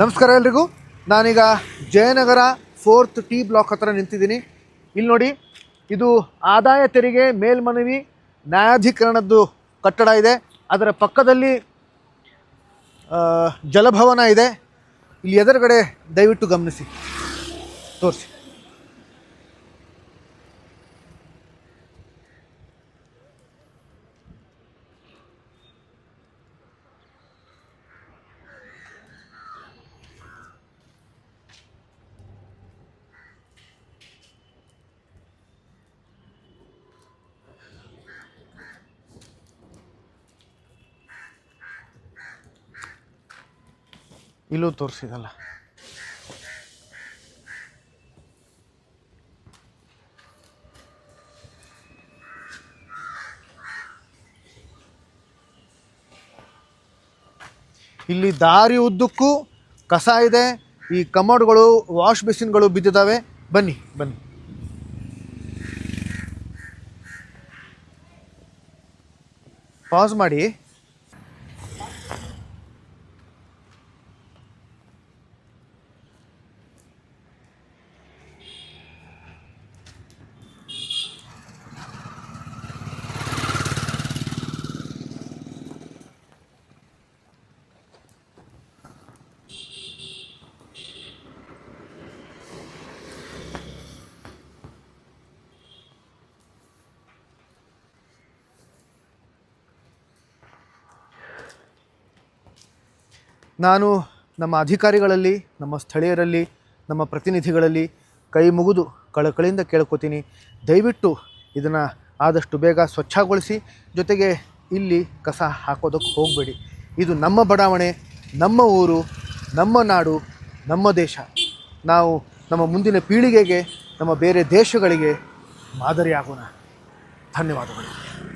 ನಮಸ್ಕಾರ ಎಲ್ರಿಗೂ. ನಾನೀಗ ಜಯನಗರ ಫೋರ್ತ್ ಟಿ ಬ್ಲಾಕ್ ಹತ್ರ ನಿಂತಿದ್ದೀನಿ. ಇಲ್ಲಿ ನೋಡಿ, ಇದು ಆದಾಯ ತೆರಿಗೆ ಮೇಲ್ಮನವಿ ನ್ಯಾಯಾಧೀಕರಣದ್ದು ಕಟ್ಟಡ ಇದೆ. ಅದರ ಪಕ್ಕದಲ್ಲಿ ಜಲಭವನ ಇದೆ. ಇಲ್ಲಿ ಎದುರುಗಡೆ ದಯವಿಟ್ಟು ಗಮನಿಸಿ. ತೋರಿಸಿ. ಇಲ್ಲೂ ತೋರಿಸಿದಲ್ಲ. ಇಲ್ಲಿ ದಾರಿ ಉದ್ದಕ್ಕೂ ಕಸ ಇದೆ. ಈ ಕಮೋಡ್ಗಳು ವಾಶ್ ಬೇಸಿನ್ಗಳು ಬಿದ್ದಿದ್ದಾವೆ ಬನ್ನಿ ಬನ್ನಿ. ಪಾಸ್ ಮಾಡಿ. ನಾನು ನಮ್ಮ ಅಧಿಕಾರಿಗಳಲ್ಲಿ, ನಮ್ಮ ಸ್ಥಳೀಯರಲ್ಲಿ, ನಮ್ಮ ಪ್ರತಿನಿಧಿಗಳಲ್ಲಿ ಕೈ ಮುಗಿದು ಕಳಕಳಿಯಿಂದ ಕೇಳ್ಕೊತೀನಿ. ದಯವಿಟ್ಟು ಇದನ್ನು ಆದಷ್ಟು ಬೇಗ ಸ್ವಚ್ಛಗೊಳಿಸಿ, ಜೊತೆಗೆ ಇಲ್ಲಿ ಕಸ ಹಾಕೋದಕ್ಕೆ ಹೋಗಬೇಡಿ. ಇದು ನಮ್ಮ ಬಡಾವಣೆ, ನಮ್ಮ ಊರು, ನಮ್ಮ ನಾಡು, ನಮ್ಮ ದೇಶ. ನಾವು ನಮ್ಮ ಮುಂದಿನ ಪೀಳಿಗೆಗೆ, ನಮ್ಮ ಬೇರೆ ದೇಶಗಳಿಗೆ ಮಾದರಿಯಾಗೋಣ. ಧನ್ಯವಾದಗಳು.